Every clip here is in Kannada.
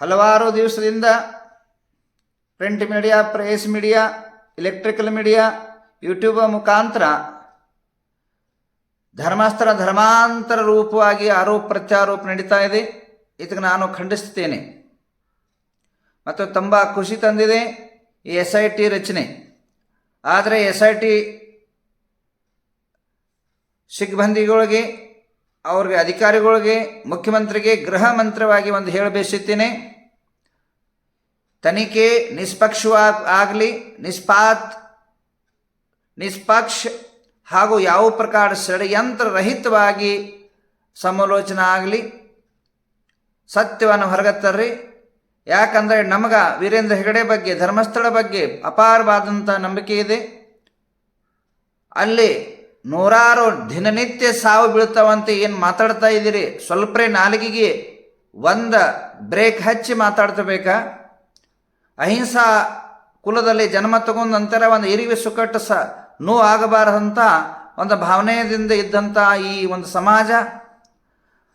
ಹಲವಾರು ದಿವಸದಿಂದ print media press media electrical media YouTube ಮುಖಾಂತರ ಧರ್ಮಾಸ್ತ್ರ ಧರ್ಮಾಂತರ ರೂಪವಾಗಿ ಆರೋಪ ಪ್ರತ್ಯಾರೋಪ ನಡೀತಾ ಇದೆ. ಇದಕ್ಕೆ ನಾನು ಖಂಡಿಸುತ್ತೇನೆ. ಮತ್ತು ತುಂಬ ಖುಷಿ ತಂದಿದೆ ಈ ಎಸ್ ಐ ಟಿ ರಚನೆ. ಆದರೆ ಎಸ್ ಐ ಟಿ ಸಿಬ್ಬಂದಿಗಳಿಗೆ ಅವ್ರಿಗೆ ಅಧಿಕಾರಿಗಳಿಗೆ, ಮುಖ್ಯಮಂತ್ರಿಗೆ ಗೃಹ ಮಂತ್ರವಾಗಿ ಒಂದು ಹೇಳಬೇಸುತ್ತೇನೆ ತನಿಖೆ ನಿಷ್ಪಕ್ಷವಾಗಿ ಆಗಲಿ, ನಿಷ್ಪಾತ್, ನಿಷ್ಪಕ್ಷ ಹಾಗೂ ಯಾವ ಪ್ರಕಾರ ಷಡ್ಯಂತ್ರ ರಹಿತವಾಗಿ ಸಮಾಲೋಚನೆ ಆಗಲಿ, ಸತ್ಯವನ್ನು ಹೊರಗತ್ತರ್ರಿ. ಯಾಕಂದರೆ ನಮಗೆ ವೀರೇಂದ್ರ ಹೆಗಡೆ ಬಗ್ಗೆ, ಧರ್ಮಸ್ಥಳ ಬಗ್ಗೆ ಅಪಾರವಾದಂಥ ನಂಬಿಕೆ ಇದೆ. ಅಲ್ಲಿ ನೂರಾರು ದಿನನಿತ್ಯ ಸಾವು ಬೀಳ್ತಾವಂತ ಏನು ಮಾತಾಡ್ತಾ ಇದ್ದೀರಿ? ಸ್ವಲ್ಪರೇ ನಾಲಿಗೆಗೆ ಒಂದು ಬ್ರೇಕ್ ಹಚ್ಚಿ ಮಾತಾಡ್ತಬೇಕಾ? ಅಹಿಂಸಾ ಕುಲದಲ್ಲಿ ಜನ್ಮ ತಗೊಂಡ ನಂತರ ಒಂದು ಇರಿವೆ ಸುಕಟ್ಟು ಸ ನೋವು ಆಗಬಾರದಂಥ ಒಂದು ಭಾವನೆಯಿಂದ ಇದ್ದಂಥ ಈ ಒಂದು ಸಮಾಜ,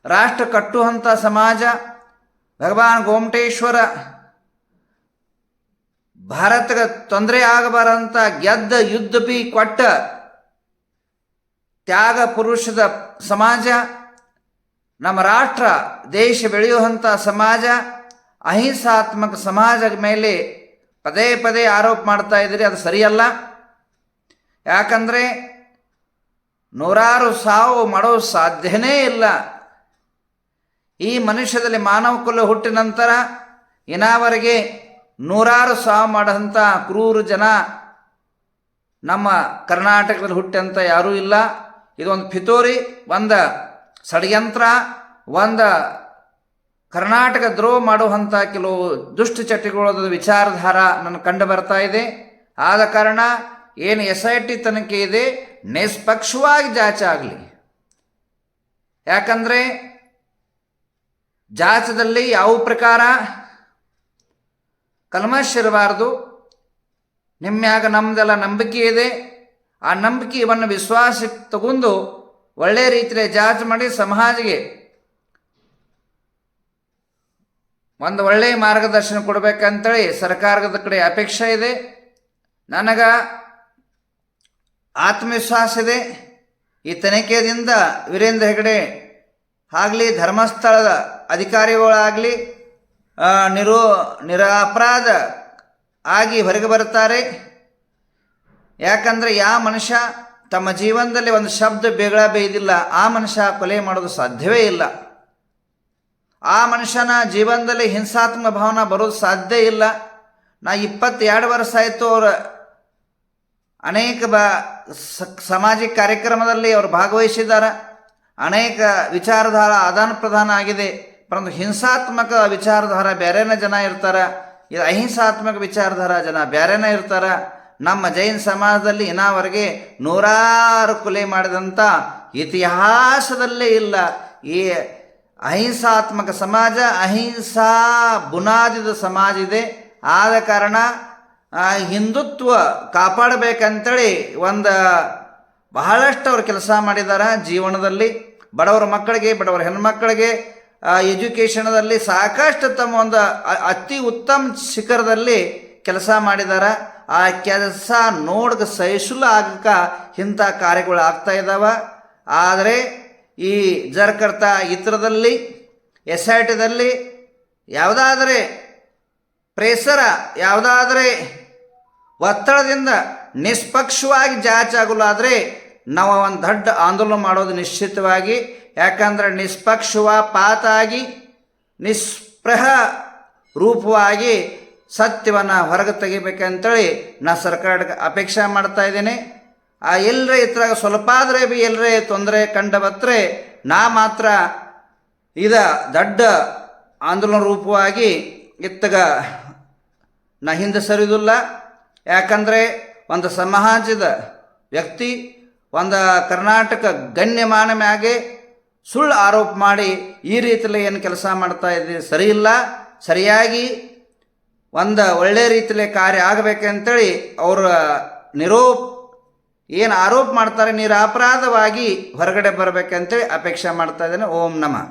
ರಾಷ್ಟ್ರ ಕಟ್ಟುವಂಥ ಸಮಾಜ, ಭಗವಾನ್ ಗೋಮಟೇಶ್ವರ ಭಾರತಕ್ಕೆ ತೊಂದರೆ ಆಗಬಾರಂತ ಗೆದ್ದ ಯುದ್ಧ ಬಿ ಕೊಟ್ಟ ತ್ಯಾಗ ಪುರುಷದ ಸಮಾಜ, ನಮ್ಮ ರಾಷ್ಟ್ರ, ದೇಶ ಬೆಳೆಯುವಂಥ ಸಮಾಜ, ಅಹಿಂಸಾತ್ಮಕ ಸಮಾಜದ ಮೇಲೆ ಪದೇ ಪದೇ ಆರೋಪ ಮಾಡ್ತಾ ಇದ್ದೀರಿ ಅದು ಸರಿಯಲ್ಲ. ಯಾಕಂದರೆ ನೂರಾರು ಸಾವು ಮಾಡೋ ಸಾಧ್ಯನೇ ಇಲ್ಲ. ಈ ಮನುಷ್ಯದಲ್ಲಿ ಮಾನವ ಕುಲ ಹುಟ್ಟಿದ ನಂತರ ಇನ್ನಾವರೆಗೆ ನೂರಾರು ಸಾವು ಮಾಡಂಥ ಕ್ರೂರು ಜನ ನಮ್ಮ ಕರ್ನಾಟಕದಲ್ಲಿ ಹುಟ್ಟಂತ ಯಾರೂ ಇಲ್ಲ. ಇದೊಂದು ಪಿತೂರಿ, ಒಂದು ಷಡ್ಯಂತ್ರ, ಒಂದು ಕರ್ನಾಟಕ ದ್ರೋಹ ಮಾಡುವಂಥ ಕೆಲವು ದುಷ್ಟ ಚಟಗಳ ವಿಚಾರಧಾರ ನನ್ನ ಕಂಡು ಬರ್ತಾ ಇದೆ. ಆದ ಕಾರಣ ಏನು ಎಸ್ ಐ ಟಿ ತನಿಖೆ ಇದೆ, ನಿಷ್ಪಕ್ಷವಾಗಿ ಜಾಚ ಆಗಲಿ. ಯಾಕಂದರೆ ಜಾಚದಲ್ಲಿ ಯಾವ ಪ್ರಕಾರ ಕಲ್ಮಶ್ ಇರಬಾರ್ದು ನಿಮ್ಮ್ಯಾಗ ನಮ್ದೆಲ್ಲ ನಂಬಿಕೆ ಇದೆ. ಆ ನಂಬಿಕೆ ಇವನ್ನು ವಿಶ್ವಾಸ ತಗೊಂಡು ಒಳ್ಳೆಯ ರೀತಿಯಲ್ಲಿ ಜಾಜ್ ಮಾಡಿ ಸಮಾಜಿಗೆ ಒಂದು ಒಳ್ಳೆಯ ಮಾರ್ಗದರ್ಶನ ಕೊಡಬೇಕಂತೇಳಿ ಸರ್ಕಾರದ ಕಡೆ ಅಪೇಕ್ಷೆ ಇದೆ. ನನಗೆ ಆತ್ಮವಿಶ್ವಾಸ ಇದೆ. ಈ ತನಿಖೆಯಿಂದ ವೀರೇಂದ್ರ ಹೆಗಡೆ ಆಗಲಿ, ಧರ್ಮಸ್ಥಳದ ಅಧಿಕಾರಿಗಳಾಗಲಿ ನಿರೋ, ನಿರಪರಾಧ ಆಗಿ ಹೊರಗೆ ಬರುತ್ತಾರೆ. ಯಾಕಂದರೆ ಯಾವ ಮನುಷ್ಯ ತಮ್ಮ ಜೀವನದಲ್ಲಿ ಒಂದು ಶಬ್ದ ಬೇಗಳ ಬೇಯ್ದಿಲ್ಲ, ಆ ಮನುಷ್ಯ ಕೊಲೆ ಮಾಡೋದು ಸಾಧ್ಯವೇ ಇಲ್ಲ. ಆ ಮನುಷ್ಯನ ಜೀವನದಲ್ಲಿ ಹಿಂಸಾತ್ಮಕ ಭಾವನೆ ಬರೋದು ಸಾಧ್ಯ ಇಲ್ಲ. ನಾ ಇಪ್ಪತ್ತೆರಡು ವರ್ಷ ಆಯಿತು ಅವರ ಅನೇಕ ಬ ಸಾಮಾಜಿಕ ಕಾರ್ಯಕ್ರಮದಲ್ಲಿ ಅವರು ಭಾಗವಹಿಸಿದ್ದಾರೆ. ಅನೇಕ ವಿಚಾರಧಾರ ಆದಾನ ಪ್ರದಾನ ಆಗಿದೆ. ಪರಂತು ಹಿಂಸಾತ್ಮಕ ವಿಚಾರಧಾರ ಬೇರೆನೇ ಜನ ಇರ್ತಾರೆ. ಇದು ಅಹಿಂಸಾತ್ಮಕ ವಿಚಾರಧಾರ ಜನ ಬೇರೆನೇ ಇರ್ತಾರೆ. ನಮ್ಮ ಜೈನ್ ಸಮಾಜದಲ್ಲಿ ಇನ್ನವರೆಗೆ ನೂರಾರು ಕೊಲೆ ಮಾಡಿದಂಥ ಇತಿಹಾಸದಲ್ಲೇ ಇಲ್ಲ. ಈ ಅಹಿಂಸಾತ್ಮಕ ಸಮಾಜ, ಅಹಿಂಸಾ ಬುನಾದಿದ ಸಮಾಜ ಇದೆ. ಆದ ಕಾರಣ ಹಿಂದುತ್ವ ಕಾಪಾಡಬೇಕಂತೇಳಿ ಒಂದು ಬಹಳಷ್ಟು ಅವರು ಕೆಲಸ ಮಾಡಿದ್ದಾರೆ ಜೀವನದಲ್ಲಿ. ಬಡವರ ಮಕ್ಕಳಿಗೆ, ಬಡವರ ಹೆಣ್ಮಕ್ಕಳಿಗೆ ಎಜುಕೇಷನದಲ್ಲಿ ಸಾಕಷ್ಟು ತಮ್ಮ ಒಂದು ಅತಿ ಉತ್ತಮ ಶಿಖರದಲ್ಲಿ ಕೆಲಸ ಮಾಡಿದ್ದಾರೆ ಆ ಕೆಲಸ ನೋಡ್ಗೆ ಸಹಿಸಲು ಆಗಕ ಇಂಥ ಕಾರ್ಯಗಳು ಆಗ್ತಾ ಇದ್ದಾವೆ ಆದರೆ ಈ ಜರ್ಕರ್ತ ಇತ್ರದಲ್ಲಿ ಎಸ್ ಐ ಯಾವುದಾದರೆ ಪ್ರೇಸರ, ಯಾವುದಾದರೆ ಒತ್ತಡದಿಂದ ನಿಷ್ಪಕ್ಷವಾಗಿ ಜಾಚಾಗಲಾದರೆ ನಾವು ಒಂದು ದೊಡ್ಡ ಆಂದೋಲನ ಮಾಡೋದು ನಿಶ್ಚಿತವಾಗಿ. ಯಾಕಂದರೆ ನಿಷ್ಪಕ್ಷವ ಪಾತಾಗಿ ನಿಸ್ಪೃಹ ರೂಪವಾಗಿ ಸತ್ಯವನ್ನು ಹೊರಗೆ ತೆಗಿಬೇಕಂತೇಳಿ ನಾ ಸರ್ಕಾರಕ್ಕೆ ಅಪೇಕ್ಷೆ ಮಾಡ್ತಾ ಇದ್ದೇನೆ. ಆ ಎಲ್ಲರೇ ಇದ್ರಾಗ ಸ್ವಲ್ಪ ಆದರೆ ಬಿ ಎಲ್ಲರೇ ತೊಂದರೆ ಕಂಡ ಬತ್ತರೆ ನಾ ಮಾತ್ರ ಇದ ದೊಡ್ಡ ಆಂದೋಲನ ರೂಪವಾಗಿ ಇತ್ತಗ ನಾ ಹಿಂದೆ ಸರಿಯುವುದಿಲ್ಲ ಯಾಕಂದರೆ ಒಂದು ಸಮಾಜದ ವ್ಯಕ್ತಿ, ಒಂದು ಕರ್ನಾಟಕ ಗಣ್ಯಮಾನ ಮ್ಯಾಗೆ ಸುಳ್ಳು ಆರೋಪ ಮಾಡಿ ಈ ರೀತಿಯಲ್ಲಿ ಏನು ಕೆಲಸ ಮಾಡ್ತಾ ಇದ್ದೀನಿ ಸರಿಯಿಲ್ಲ. ಸರಿಯಾಗಿ ಒಂದು ಒಳ್ಳೆಯ ರೀತಿಯಲ್ಲಿ ಕಾರ್ಯ ಆಗಬೇಕಂತೇಳಿ ಅವರ ನಿರೋಪ್, ಏನು ಆರೋಪ ಮಾಡ್ತಾರೆ ನಿರಾಪರಾಧವಾಗಿ ಹೊರಗಡೆ ಬರಬೇಕಂತೇಳಿ ಅಪೇಕ್ಷೆ ಮಾಡ್ತಾ ಇದ್ದೇನೆ. ಓಂ ನಮಃ.